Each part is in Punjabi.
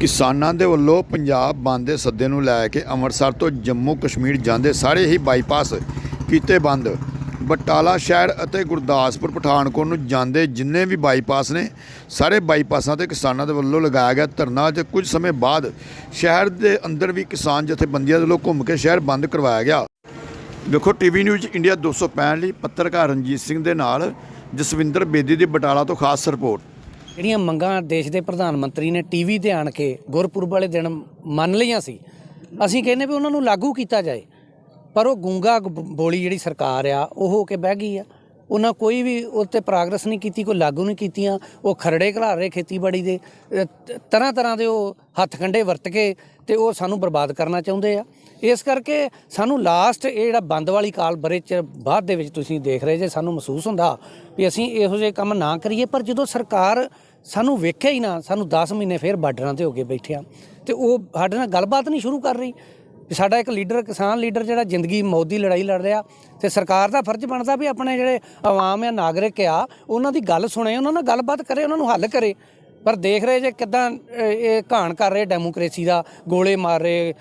ਕਿਸਾਨਾਂ ਦੇ ਵੱਲੋਂ ਪੰਜਾਬ ਬੰਦ ਦੇ ਸੱਦੇ ਨੂੰ ਲੈ ਕੇ ਅੰਮ੍ਰਿਤਸਰ ਤੋਂ ਜੰਮੂ ਕਸ਼ਮੀਰ ਜਾਂਦੇ ਸਾਰੇ ਹੀ ਬਾਈਪਾਸ ਕੀਤੇ ਬੰਦ। ਬਟਾਲਾ ਸ਼ਹਿਰ ਅਤੇ ਗੁਰਦਾਸਪੁਰ, ਪਠਾਨਕੋਟ ਨੂੰ ਜਾਂਦੇ ਜਿੰਨੇ ਵੀ ਬਾਈਪਾਸ ਨੇ, ਸਾਰੇ ਬਾਈਪਾਸਾਂ ਤੇ ਕਿਸਾਨਾਂ ਦੇ ਵੱਲੋਂ ਲਗਾਇਆ ਗਿਆ ਧਰਨਾ। ਤੇ ਕੁਝ ਸਮੇਂ ਬਾਅਦ ਸ਼ਹਿਰ ਦੇ ਅੰਦਰ ਵੀ ਕਿਸਾਨ ਜਥੇਬੰਦੀਆਂ ਦੇ ਵੱਲੋਂ ਘੁੰਮ ਕੇ ਸ਼ਹਿਰ ਬੰਦ ਕਰਵਾਇਆ ਗਿਆ। ਵੇਖੋ ਟੀਵੀ ਨਿਊਜ਼ ਇੰਡੀਆ 265 ਲਈ ਪੱਤਰਕਾਰ ਰਣਜੀਤ ਸਿੰਘ ਦੇ ਨਾਲ ਜਸਵਿੰਦਰ ਬੇਦੀ ਦੀ ਬਟਾਲਾ ਤੋਂ ਖਾਸ ਰਿਪੋਰਟ। ਜਿਹੜੀਆਂ ਮੰਗਾਂ ਦੇਸ਼ ਦੇ ਪ੍ਰਧਾਨ ਮੰਤਰੀ ਨੇ ਟੀਵੀ ਤੇ ਆਣ ਕੇ ਗੁਰਪੁਰਬ ਵਾਲੇ ਦਿਨ ਮੰਨ ਲਈਆਂ ਸੀ, ਅਸੀਂ ਕਹਿੰਦੇ ਵੀ ਉਹਨਾਂ ਨੂੰ ਲਾਗੂ ਕੀਤਾ ਜਾਏ। ਪਰ ਉਹ ਗੂੰਗਾ ਬੋਲੀ ਜਿਹੜੀ ਸਰਕਾਰ ਆ, ਉਹ ਹੋ ਕੇ ਬਹਿ ਗਈ ਆ। ਉਹਨਾਂ ਕੋਈ ਵੀ ਉੱਤੇ ਪ੍ਰੋਗਰੈਸ ਨਹੀਂ ਕੀਤੀ, ਕੋਈ ਲਾਗੂ ਨਹੀਂ ਕੀਤੀਆਂ। ਉਹ ਖਰੜੇ ਘਲਾ ਰਹੇ ਖੇਤੀਬਾੜੀ ਦੇ। ਤਰ੍ਹਾਂ ਤਰ੍ਹਾਂ ਦੇ ਉਹ ਹੱਥ ਕੰਡੇ ਵਰਤ ਕੇ ਤੇ ਉਹ ਸਾਨੂੰ ਬਰਬਾਦ ਕਰਨਾ ਚਾਹੁੰਦੇ ਆ। ਇਸ ਕਰਕੇ ਸਾਨੂੰ ਲਾਸਟ ਇਹ ਜਿਹੜਾ ਬੰਦ ਵਾਲੀ ਕਾਲ ਬਰੇ ਚ ਬਾਅਦ ਦੇ ਵਿੱਚ ਤੁਸੀਂ ਦੇਖ ਰਹੇ ਜੇ ਸਾਨੂੰ ਮਹਿਸੂਸ ਹੁੰਦਾ ਵੀ ਅਸੀਂ ਇਹੋ ਜਿਹੇ ਕੰਮ ਨਾ ਕਰੀਏ, ਪਰ ਜਦੋਂ ਸਰਕਾਰ ਸਾਨੂੰ ਵੇਖਿਆ ਹੀ ਨਾ, ਸਾਨੂੰ 10 ਮਹੀਨੇ ਫੇਰ ਬਾਰਡਰਾਂ ਤੇ ਹੋ ਕੇ ਬੈਠਿਆ। ਤੇ ਉਹ ਸਾਡੇ ਨਾਲ ਗੱਲਬਾਤ ਨਹੀਂ ਸ਼ੁਰੂ ਕਰ ਰਹੀ। ਵੀ ਸਾਡਾ ਇੱਕ ਲੀਡਰ, ਕਿਸਾਨ ਲੀਡਰ ਜਿਹੜਾ ਜ਼ਿੰਦਗੀ ਮੌਤ ਦੀ ਲੜਾਈ ਲੜ ਰਿਹਾ, ਤੇ ਸਰਕਾਰ ਦਾ ਫਰਜ਼ ਬਣਦਾ ਵੀ ਆਪਣੇ ਜਿਹੜੇ ਆਵਾਮ ਆ, ਨਾਗਰਿਕ ਆ, ਉਹਨਾਂ ਦੀ ਗੱਲ ਸੁਣੇ, ਉਹਨਾਂ ਨਾਲ ਗੱਲਬਾਤ ਕਰੇ, ਉਹਨਾਂ ਨੂੰ ਹੱਲ ਕਰੇ। ਪਰ ਦੇਖ ਰਹੇ ਜੇ ਕਿਦਾਂ ਇਹ ਘਾਣ ਕਰ ਰਹੇ ਡੈਮੋਕ੍ਰੇਸੀ ਦਾ, ਗੋਲੇ ਮਾਰ ਰਹੇ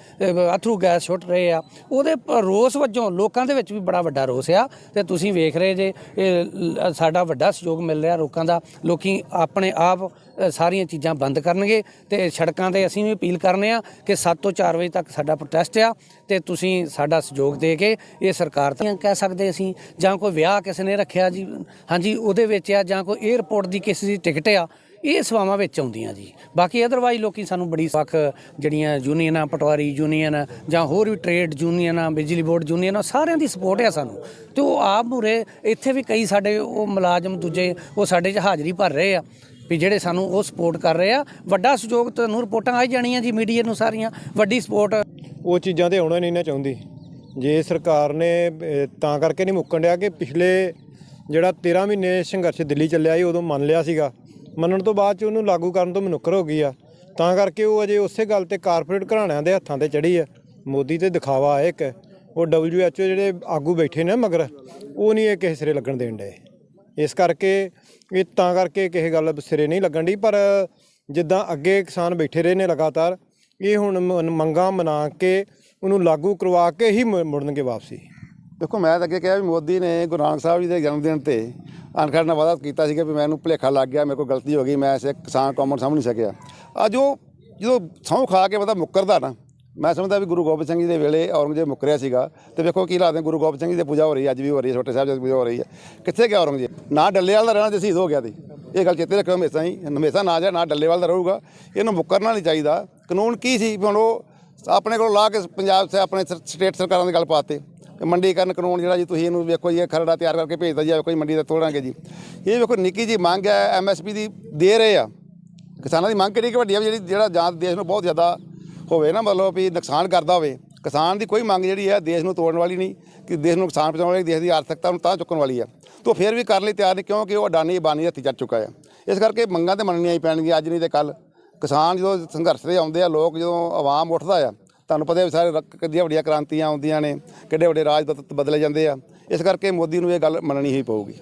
ਅਥਰੂ ਗੈਸ ਛੁੱਟ ਰਹੇ ਆ। ਉਹਦੇ ਰੋਸ ਵਜੋਂ ਲੋਕਾਂ ਦੇ ਵਿੱਚ ਵੀ ਬੜਾ ਵੱਡਾ ਰੋਸ ਆ। ਤੇ ਤੁਸੀਂ ਵੇਖ ਰਹੇ ਜੇ, ਇਹ ਸਾਡਾ ਵੱਡਾ ਸਹਿਯੋਗ ਮਿਲ ਰਿਹਾ ਲੋਕਾਂ ਦਾ। ਲੋਕੀ ਆਪਣੇ ਆਪ ਸਾਰੀਆਂ ਚੀਜ਼ਾਂ ਬੰਦ ਕਰਨਗੇ ਤੇ ਸੜਕਾਂ ਤੇ ਅਸੀਂ ਵੀ ਅਪੀਲ ਕਰਨੇ ਆ ਕਿ 7 ਤੋਂ 4 ਵਜੇ ਤੱਕ ਸਾਡਾ ਪ੍ਰੋਟੈਸਟ ਆ ਤੇ ਤੁਸੀਂ ਸਾਡਾ ਸਹਿਯੋਗ ਦੇ ਕੇ ਇਹ ਸਰਕਾਰ ਤਾਂ ਕਹਿ ਸਕਦੇ ਅਸੀਂ। ਜਾਂ ਕੋਈ ਵਿਆਹ ਕਿਸੇ ਨੇ ਰੱਖਿਆ ਜੀ, ਹਾਂਜੀ, ਉਹਦੇ ਵਿੱਚ ਆ ਜਾਂ ਕੋਈ 에ਅਰਪੋਰਟ ਦੀ ਕਿਸੇ ਦੀ ਟਿਕਟ ਆ ਇਹ ਸੇਵਾਵਾਂ ਵਿੱਚ ਆਉਂਦੀਆਂ ਜੀ। ਬਾਕੀ ਅਦਰਵਾਈਜ਼ ਲੋਕੀ ਸਾਨੂੰ ਬੜੀ ਵੱਖ ਜਿਹੜੀਆਂ ਯੂਨੀਅਨਾਂ ਪਟਵਾਰੀ ਯੂਨੀਅਨ ਜਾਂ ਹੋਰ ਵੀ ਟ੍ਰੇਡ ਯੂਨੀਅਨਾਂ ਬਿਜਲੀ ਬੋਰਡ ਯੂਨੀਅਨਾਂ ਸਾਰਿਆਂ ਦੀ ਸਪੋਰਟ ਆ ਸਾਨੂੰ। ਤੇ ਉਹ ਆਪ ਮੂਰੇ ਇੱਥੇ ਵੀ ਕਈ ਸਾਡੇ ਉਹ ਮੁਲਾਜ਼ਮ ਦੂਜੇ ਉਹ ਸਾਡੇ 'ਚ ਹਾਜ਼ਰੀ ਭਰ ਰਹੇ ਆ ਵੀ ਜਿਹੜੇ ਸਾਨੂੰ ਉਹ ਸਪੋਰਟ ਕਰ ਰਹੇ ਆ। ਵੱਡਾ ਸਹਿਯੋਗ ਤੁਹਾਨੂੰ ਰਿਪੋਰਟਾਂ ਆ ਜਾਣੀਆਂ ਜੀ ਮੀਡੀਆ ਨੂੰ ਸਾਰੀਆਂ। ਵੱਡੀ ਸਪੋਰਟ ਉਹ ਚੀਜ਼ਾਂ ਤੇ ਆਉਣਾ ਨਹੀਂ ਨਾ ਚਾਹੁੰਦੀ। ਜੇ ਸਰਕਾਰ ਨੇ ਤਾਂ ਕਰਕੇ ਨਹੀਂ ਮੁੱਕਣ ਡਿਆ ਕਿ ਪਿਛਲੇ ਜਿਹੜਾ 13 ਮਹੀਨੇ ਸੰਘਰਸ਼ ਦਿੱਲੀ ਚੱਲਿਆ ਸੀ, ਉਦੋਂ ਮੰਨ ਲਿਆ ਸੀਗਾ। ਮੰਨਣ ਤੋਂ ਬਾਅਦ ਚ ਉਹਨੂੰ ਲਾਗੂ ਕਰਨ ਤੋਂ ਮਨੁੱਖਰ ਹੋ ਗਈ ਆ। ਤਾਂ ਕਰਕੇ ਉਹ ਅਜੇ ਉਸੇ ਗੱਲ ਤੇ ਕਾਰਪੋਰੇਟ ਘਰਾਣਿਆਂ ਦੇ ਹੱਥਾਂ ਤੇ ਚੜੀ ਆ। ਮੋਦੀ ਤੇ ਦਿਖਾਵਾ ਹੈ ਇੱਕ। ਉਹ WHO ਜਿਹੜੇ ਆਗੂ ਬੈਠੇ ਨੇ ਮਗਰ, ਉਹ ਨਹੀਂ ਇਹ ਕਿਸੇ ਸਿਰੇ ਲੱਗਣ ਦੇਣ ਡਏ। ਇਸ ਕਰਕੇ, ਇਹ ਤਾਂ ਕਰਕੇ ਕਿਸੇ ਗੱਲ ਸਿਰੇ ਨਹੀਂ ਲੱਗਣ ਦੀ ਪਰ ਜਿੱਦਾਂ ਅੱਗੇ ਕਿਸਾਨ ਬੈਠੇ ਰਹੇ ਨੇ ਲਗਾਤਾਰ, ਇਹ ਹੁਣ ਮ- ਮੰਗਾਂ ਮਨਾ ਕੇ ਉਹਨੂੰ ਲਾਗੂ ਕਰਵਾ ਕੇ ਹੀ ਮੁੜਨਗੇ ਵਾਪਸੀ। ਦੇਖੋ, ਮੈਂ ਤਾਂ ਅੱਗੇ ਕਿਹਾ ਵੀ ਮੋਦੀ ਨੇ ਗੁਰੂ ਨਾਨਕ ਸਾਹਿਬ ਜੀ ਦੇ ਜਨਮ ਦਿਨ ਤੇ ਅਨਖੜ ਨਾਲ ਵਾਅਦਾ ਕੀਤਾ ਸੀਗਾ ਵੀ ਮੈਨੂੰ ਭੁਲੇਖਾ ਲੱਗ ਗਿਆ, ਮੇਰੇ ਕੋਲ ਗਲਤੀ ਹੋ ਗਈ, ਮੈਂ ਇਸੇ ਕਿਸਾਨ ਕੌਮ ਸਮਝ ਨਹੀਂ ਸਕਿਆ ਅੱਜ ਉਹ ਜਦੋਂ ਸਹੁੰ ਖਾ ਕੇ ਬੰਦਾ ਮੁੱਕਰਦਾ ਨਾ, ਮੈਂ ਸਮਝਦਾ ਵੀ ਗੁਰੂ ਗੋਬਿੰਦ ਸਿੰਘ ਜੀ ਦੇ ਵੇਲੇ ਔਰੰਗਜ਼ੇਬ ਮੁੱਕਰਿਆ ਸੀਗਾ ਤੇ ਵੇਖੋ ਕੀ ਲੱਗਦਾ ਗੁਰੂ ਗੋਬਿੰਦ ਸਿੰਘ ਜੀ ਦੀ ਪੂਜਾ ਹੋ ਰਹੀ ਹੈ, ਅੱਜ ਵੀ ਹੋ ਰਹੀ ਹੈ, ਛੋਟੇ ਸਾਹਿਬ ਜੀ ਦੀ ਪੂਜਾ ਹੋ ਰਹੀ ਹੈ। ਕਿੱਥੇ ਗਿਆ ਔਰੰਗਜ਼ੇਬ? ਨਾ ਡੱਲੇਵਾਲ ਦਾ ਰਹਿਣਾ ਤੇ ਸ਼ਹੀਦ ਹੋ ਗਿਆ ਸੀ। ਇਹ ਗੱਲ ਚੇਤੇ ਰੱਖਿਓ ਹਮੇਸ਼ਾ ਹੀ, ਹਮੇਸ਼ਾ ਨਾ ਜਾ, ਨਾ ਡੱਲੇਵਾਲ ਦਾ ਰਹੂਗਾ। ਇਹਨੂੰ ਮੁੱਕਰਨਾ ਨਹੀਂ ਚਾਹੀਦਾ। ਕਾਨੂੰਨ ਕੀ ਸੀ? ਵੀ ਹੁਣ ਉਹ ਆਪਣੇ ਕੋਲ ਲਾ ਕੇ ਪੰਜਾਬ ਸੇ, ਆਪਣੇ ਸ- ਸਟੇਟ ਸਰਕਾਰਾਂ ਦੀ ਗੱਲ ਪਾਤੇ ਮੰਡੀਕਰਨ ਕਾਨੂੰਨ ਜਿਹੜਾ ਜੀ ਤੁਸੀਂ ਇਹਨੂੰ ਵੇਖੋ ਜੀ, ਇਹ ਖਰੜਾ ਤਿਆਰ ਕਰਕੇ ਭੇਜਦਾ ਜੀ ਕੋਈ ਮੰਡੀ ਦਾ ਤੋੜਾਂਗੇ ਜੀ। ਇਹ ਵੇਖੋ ਨਿੱਕੀ ਜੀ ਮੰਗ ਹੈ ਐਮਐਸਪੀ ਦੀ ਦੇ ਰਹੇ ਆ। ਕਿਸਾਨਾਂ ਦੀ ਮੰਗ ਕਿਹੜੀ ਕਿ ਵੱਡੀ ਆ ਵੀ ਜਿਹੜੀ ਜਿਹੜਾ ਜਾਂ ਦੇਸ਼ ਨੂੰ ਬਹੁਤ ਜ਼ਿਆਦਾ ਹੋਵੇ ਨਾ, ਮਤਲਬ ਵੀ ਨੁਕਸਾਨ ਕਰਦਾ ਹੋਵੇ। ਕਿਸਾਨ ਦੀ ਕੋਈ ਮੰਗ ਜਿਹੜੀ ਹੈ ਦੇਸ਼ ਨੂੰ ਤੋੜਨ ਵਾਲੀ ਨਹੀਂ, ਕਿ ਦੇਸ਼ ਨੂੰ ਨੁਕਸਾਨ ਪਹੁੰਚਾਉਣ ਵਾਲੀ, ਦੇਸ਼ ਦੀ ਆਰਥਿਕਤਾ ਨੂੰ ਤਾਂ ਚੁੱਕਣ ਵਾਲੀ ਹੈ ਤੋਂ ਫਿਰ ਵੀ ਕਰਨ ਲਈ ਤਿਆਰ ਨਹੀਂ ਕਿਉਂਕਿ ਉਹ ਅਡਾਨੀ ਬਾਨੀ ਹੱਥੀ ਚੜ ਚੁੱਕਾ ਹੈ ਇਸ ਕਰਕੇ ਮੰਗਾਂ ਤੇ ਮੰਨਣੀਆਂ ਹੀ ਪੈਣਗੀਆਂ, ਅੱਜ ਨਹੀਂ ਤੇ ਕੱਲ ਕਿਸਾਨ ਜਦੋਂ ਸੰਘਰਸ਼ ਤੇ ਆਉਂਦੇ ਆ, ਲੋਕ ਜਦੋਂ ਆਵਾਮ ਉੱਠਦਾ ਆ ਤੁਹਾਨੂੰ ਪਤਾ ਹੈ ਸਾਰੇ ਰ- ਕਿੱਡੀਆਂ ਵੱਡੀਆਂ ਕ੍ਰਾਂਤੀਆਂ ਆਉਂਦੀਆਂ ਨੇ, ਕਿੱਡੇ ਵੱਡੇ ਰਾਜ ਬਦ- ਬਦਲੇ ਜਾਂਦੇ ਆ। ਇਸ ਕਰਕੇ ਮੋਦੀ ਨੂੰ ਇਹ ਗੱਲ ਮੰਨਣੀ ਹੀ ਪਊਗੀ।